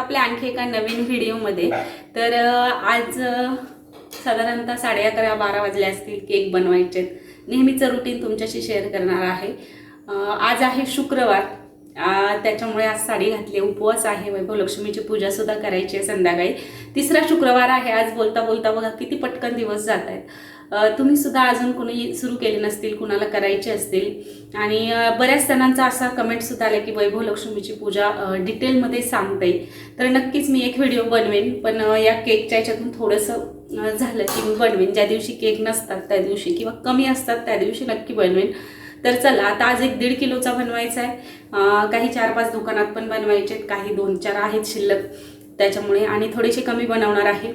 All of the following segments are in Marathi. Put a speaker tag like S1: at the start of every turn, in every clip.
S1: आपल्या आणखी एका नवीन व्हिडिओमध्ये. तर आज साधारणतः साडे अकरा बारा वाजले असतील केक बनवायचे. नेहमीचं रुटीन तुमच्याशी शेअर करणार आहे. आज आहे शुक्रवार. त्याच्यामुळे आज साडी घातली उपवास आहे. वैभव लक्ष्मीची पूजा सुद्धा करायची आहे संध्याकाळी. तिसरा शुक्रवार आहे. आज बोलता बोलता बघा किती पटकन दिवस जात आहेत. तुम्ही सुद्धा अजून कोणी सुरू केले नसतील कुणाला करायचे असतील. आणि बऱ्याच जणांचा असा कमेंट सुद्धा आला की वैभव लक्ष्मीची पूजा डिटेलमध्ये सांगता. येईल तर नक्कीच मी एक व्हिडिओ बनवेन पण या केकच्या याच्यातून थोडंसं झालं की मी बनवेन. ज्या दिवशी केक नसतात त्या दिवशी किंवा कमी असतात त्या दिवशी नक्की बनवेन. तर चला आता आज एक दीड किलोचा बनवायचा आहे. काही चार पाच दुकानात पण बनवायचे आहेत काही दोन चार आहेत शिल्लक त्याच्यामुळे. आणि थोडेसे कमी बनवणार आहे.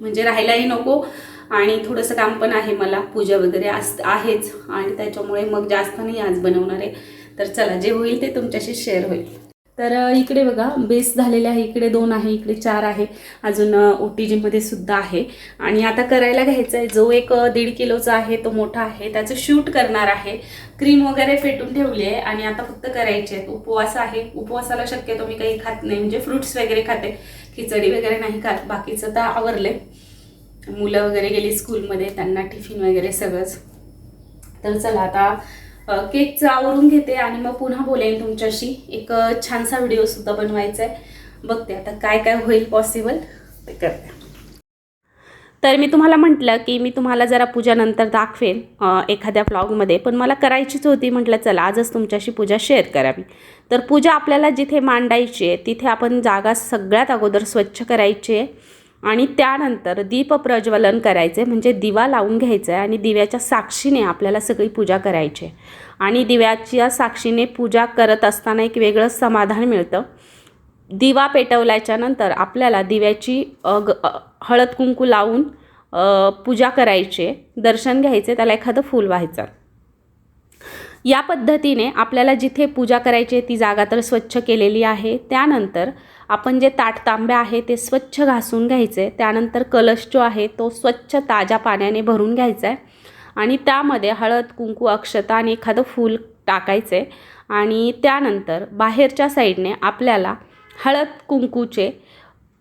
S1: म्हणजे राहायलाही नको. आणि थोडंसं काम पण आहे मला पूजा वगैरे अस आहेच. आणि त्याच्यामुळे मग जास्त नाही आज बनवणार आहे. तर चला जे होईल ते तुमच्याशी शेअर होईल. तर इकडे बघा बेस झालेले आहे. इकडे दोन आहे इकडे चार आहे. अजून ओ टी जीमध्ये सुद्धा आहे. आणि आता करायला घ्यायचा आहे. जो एक दीड किलोचा आहे तो मोठा आहे. त्याचं शूट करणार आहे. क्रीम वगैरे फेटून ठेवली आहे. आणि आता फक्त करायचे आहेत. उपवास आहे. उपवासाला शक्यतो मी काही खात नाही. म्हणजे फ्रुट्स वगैरे खाते. खिचडी वगैरे नाही खात बाकीचं तर आवरले मुलं वगैरे गेली स्कूलमध्ये त्यांना टिफिन वगैरे सगळंच. तर चला आता केकचं आवरून घेते आणि मग पुन्हा बोलेन तुमच्याशी. एक छानसा व्हिडिओ सुद्धा बनवायचा आहे बघते आता काय काय होईल पॉसिबल ते करते. तर मी तुम्हाला म्हटलं की मी तुम्हाला जरा पूजा नंतर दाखवेन एखाद्या ब्लॉगमध्ये पण मला करायचीच होती म्हटलं चला आजच तुमच्याशी पूजा शेअर करावी. तर पूजा आपल्याला जिथे मांडायची आहे तिथे आपण जागा सगळ्यात अगोदर स्वच्छ करायची आहे. आणि त्यानंतर दीप प्रज्वलन करायचे म्हणजे दिवा लावून घ्यायचा आहे आणि दिव्याच्या साक्षीने आपल्याला सगळी पूजा करायची आहे. आणि दिव्याच्या साक्षीने पूजा करत असताना एक वेगळं समाधान मिळतं. दिवा पेटवल्याच्या नंतर आपल्याला दिव्याची ग- हळद कुंकू लावून पूजा करायचे दर्शन घ्यायचे त्याला एखादं फूल व्हायचं. या पद्धतीने आपल्याला जिथे पूजा करायची आहे ती जागा तर स्वच्छ केलेली आहे. त्यानंतर आपण जे ताट तांबे आहे ते स्वच्छ घासून घ्यायचे. त्यानंतर कलश जो आहे तो स्वच्छ ताज्या पाण्याने भरून घ्यायचा आहे. आणि त्यामध्ये हळद कुंकू अक्षता आणि एखादं फूल टाकायचे. आणि त्यानंतर बाहेरच्या साईडने आपल्याला हळद कुंकूचे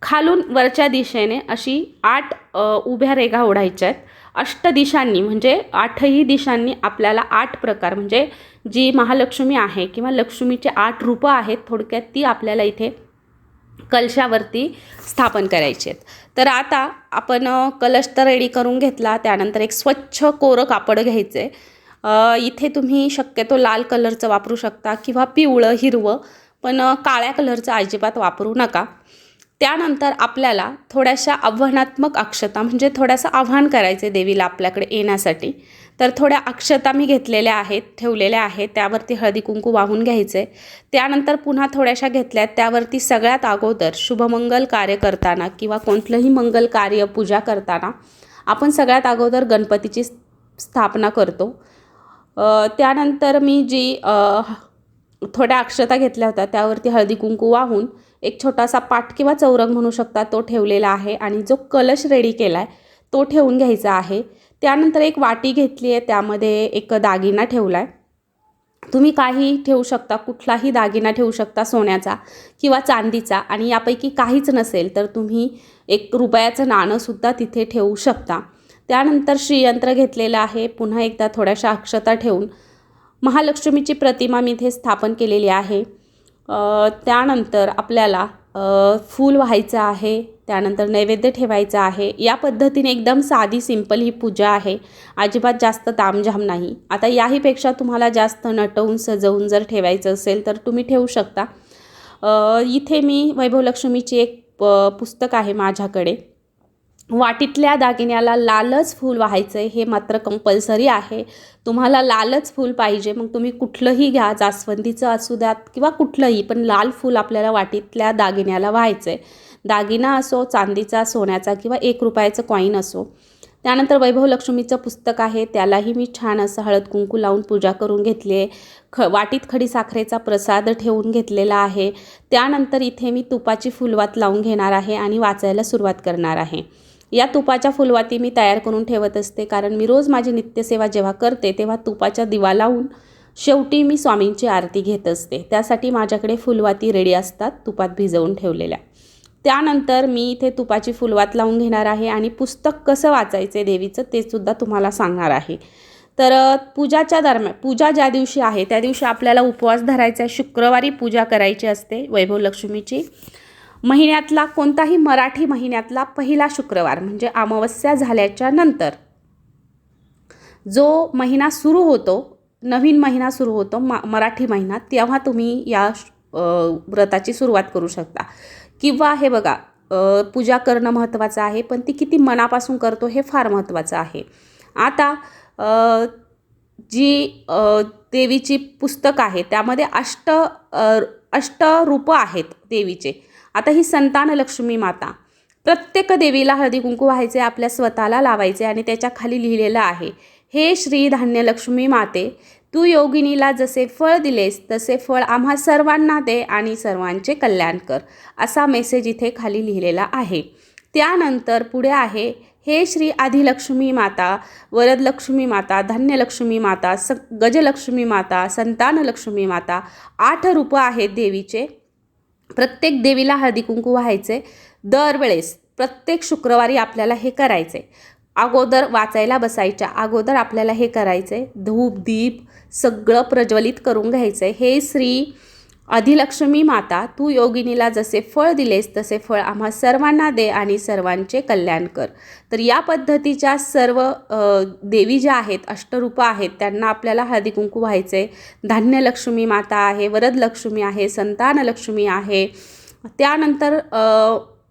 S1: खालून वरच्या दिशेने अशी आठ उभ्या रेघा ओढायच्या आहेत. अष्ट दिशांनी म्हणजे आठही दिशांनी आपल्याला आठ प्रकार म्हणजे जी महालक्ष्मी आहे किंवा लक्ष्मीचे आठ रूपं आहेत थोडक्यात ती आपल्याला इथे कलशावरती स्थापन करायची आहेत. तर आता आपण कलश तर रेडी करून घेतला त्यानंतर एक स्वच्छ कोरं कापड घ्यायचं. आहे इथे तुम्ही शक्यतो लाल कलरचं वापरू शकता किंवा पिवळं हिरवं. पण काळ्या कलरचं अजिबात वापरू नका. त्यानंतर आपल्याला थोड्याशा आव्हानात्मक अक्षता म्हणजे थोडंसं आव्हान करायचं देवीला आपल्याकडे येण्यासाठी. तर थोड्या अक्षता मी घेतलेल्या आहेत ठेवलेल्या आहेत. त्यावरती हळदी कुंकू वाहून घ्यायचे त्यानंतर पुन्हा थोड्याशा घेतल्यात त्यावरती सगळ्यात अगोदर शुभमंगल कार्य करताना किंवा कोणतंही मंगल कार्य पूजा करताना आपण सगळ्यात अगोदर गणपतीची स्थापना करतो. त्यानंतर मी जी थोड्या अक्षता घेतल्या होत्या. त्यावरती हळदी कुंकू वाहून एक छोटासा पाट किंवा चौरंग म्हणू शकता तो ठेवलेला आहे आणि जो कलश रेडी केला आहे तो ठेवून घ्यायचा आहे. त्यानंतर एक वाटी घेतली आहे. त्यामध्ये एक दागिना ठेवला आहे तुम्ही काही ठेवू शकता. कुठलाही दागिना ठेवू शकता सोन्याचा किंवा चांदीचा आणि यापैकी काहीच नसेल तर तुम्ही एक रुपयाचं नाणंसुद्धा तिथे ठेवू शकता. त्यानंतर श्रीयंत्र घेतलेलं आहे. पुन्हा एकदा थोड्याशा अक्षता ठेवून महालक्ष्मीची प्रतिमा मी इथे स्थापन केलेली आहे. त्यानंतर आपल्याला फूल व्हायचं आहे त्यानंतर नैवेद्य ठेवायचा आहे. या पद्धतीने एकदम साधी सिंपल ही पूजा आहे. अजिबात जास्त तामझाम नाही. आता याहीपेक्षा तुम्हाला जास्त नटवून सजवून जर ठेवायचं असेल तर तुम्ही ठेवू शकता. इथे मी वैभवलक्ष्मीची एक प पुस्तक आहे माझ्याकडे. वाटीतल्या दागिन्याला लालच फूल व्हायचं आहे हे मात्र कंपल्सरी आहे. तुम्हाला लालच फूल पाहिजे मग तुम्ही कुठलंही घ्या जास्वंदीचं असू द्यात किंवा कुठलंही पण लाल फूल आपल्याला वाटीतल्या दागिन्याला व्हायचं आहे दागिना असो चांदीचा सोन्याचा किंवा एक रुपयाचं कॉईन असो. त्यानंतर वैभव लक्ष्मीचं पुस्तक आहे त्यालाही मी छान असं हळद कुंकू लावून पूजा करून घेतली आहे ख वाटीत खडी साखरेचा प्रसाद ठेवून घेतलेला आहे. त्यानंतर इथे मी तुपाची फुलवात लावून घेणार आहे आणि वाचायला सुरुवात करणार आहे. या तुपाच्या फुलवाती मी तयार करून ठेवत असते. कारण मी रोज माझी नित्यसेवा जेव्हा करते तेव्हा तुपाच्या दिवा लावून शेवटी मी स्वामींची आरती घेत असते. त्यासाठी माझ्याकडे फुलवाती रेडी असतात तुपात भिजवून ठेवलेल्या. त्यानंतर मी इथे तुपाची फुलवात लावून घेणार आहे आणि पुस्तक कसं वाचायचं आहे देवीचं ते सुद्धा तुम्हाला सांगणार आहे. तर पूजाच्या दरम्यान पूजा ज्या दिवशी आहे त्या दिवशी आपल्याला उपवास धरायचा आहे. शुक्रवारी पूजा करायची असते वैभव लक्ष्मीची महिन्यातला कोणताही मराठी महिन्यातला पहिला शुक्रवार म्हणजे अमावस्या झाल्याच्यानंतर. जो महिना सुरू होतो नवीन महिना सुरू होतो मा मराठी महिना तेव्हा तुम्ही या श- व्रताची सुरुवात करू शकता. किंवा हे बघा पूजा करणं महत्त्वाचं आहे पण ती किती मनापासून करतो हे फार महत्त्वाचं आहे. आता जी देवीची पुस्तक आहे त्यामध्ये अष्ट अ, अष्ट रूपं आहेत देवीचे. आता ही संतान लक्ष्मी माता. प्रत्येक देवीला हळदी कुंकू व्हायचे आपल्या स्वतःला लावायचे आणि त्याच्याखाली लिहिलेलं आहे हे श्री धान्य लक्ष्मी माते तू योगिनीला जसे फळ दिलेस तसे फळ आम्हा सर्वांना दे आणि सर्वांचे कल्याण कर असा मेसेज इथे खाली लिहिलेला आहे. त्यानंतर पुढे आहे हे श्री आदिलक्ष्मी माता वरदलक्ष्मी माता धान्यलक्ष्मी माता स गजलक्ष्मी माता संतानलक्ष्मी माता आठ रूपं आहेत देवीचे. प्रत्येक देवीला हळदी कुंकू व्हायचे. दरवेळेस प्रत्येक शुक्रवारी आपल्याला हे करायचे. अगोदर वाचायला बसायच्या अगोदर आपल्याला हे करायचे. धूप दीप सगळं प्रज्वलित करून घ्यायचं. आहे हे श्री अधिलक्ष्मी माता तू योगिनीला जसे फळ दिलेस तसे फळ आम्हा सर्वांना दे आणि सर्वांचे कल्याण कर. तर या पद्धतीच्या सर्व देवी ज्या आहेत अष्टरूपं आहेत त्यांना आपल्याला हळदी कुंकू व्हायचे धान्यलक्ष्मी माता आहे वरदलक्ष्मी आहे संतानलक्ष्मी आहे. त्यानंतर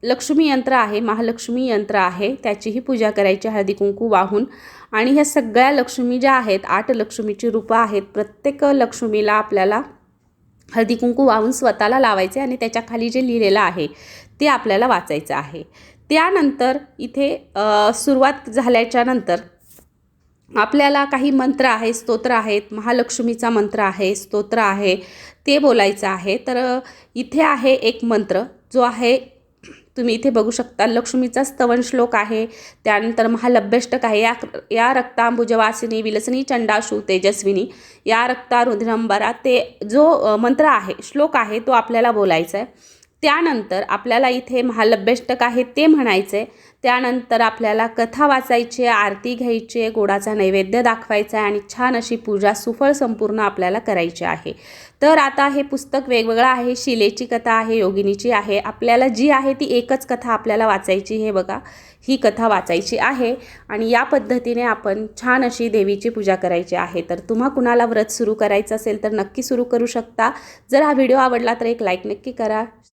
S1: लक्ष्मी यंत्र आहे महालक्ष्मी यंत्र आहे त्याचीही पूजा करायची हळदी कुंकू वाहून. आणि ह्या सगळ्या लक्ष्मी ज्या आहेत आठ लक्ष्मीची रूपं आहेत प्रत्येक लक्ष्मीला आपल्याला हळदी कुंकू वाहून स्वतःला लावायचे आणि त्याच्याखाली जे लिहिलेलं आहे ते आपल्याला वाचायचं आहे. त्यानंतर इथे सुरुवात झाल्याच्यानंतर आपल्याला काही मंत्र आहे स्तोत्र आहेत महालक्ष्मीचा मंत्र आहे स्तोत्र आहे ते बोलायचं आहे. तर इथे आहे एक मंत्र जो आहे तुम्ही इथे बघू शकता लक्ष्मीचा स्तवन श्लोक आहे. त्यानंतर महालभ्यष्टक आहे. या या रक्तांबुजवासिनी विलसनी चंडाशू तेजस्विनी या रक्ता रुद्रंबरा ते जो मंत्र आहे श्लोक आहे तो आपल्याला बोलायचा आहे त्यानंतर आपल्याला इथे महालभ्यष्टक आहे ते म्हणायचे त्यानंतर आपल्याला कथा वाचायची आहे आरती घ्यायची आहे गोडाचा नैवेद्य दाखवायचा आहे आणि छान अशी पूजा सुफळ संपूर्ण आपल्याला करायची आहे. तर आता हे पुस्तक वेगवेगळं आहे शिलेची कथा आहे योगिनीची आहे. आपल्याला जी आहे ती एकच कथा आपल्याला वाचायची हे बघा. ही कथा वाचायची आहे आणि या पद्धतीने आपण छान अशी देवीची पूजा करायची आहे. तर तुम्हा कुणाला व्रत सुरू करायचं असेल तर नक्की सुरू करू शकता. जर हा व्हिडिओ आवडला तर एक लाईक नक्की करा.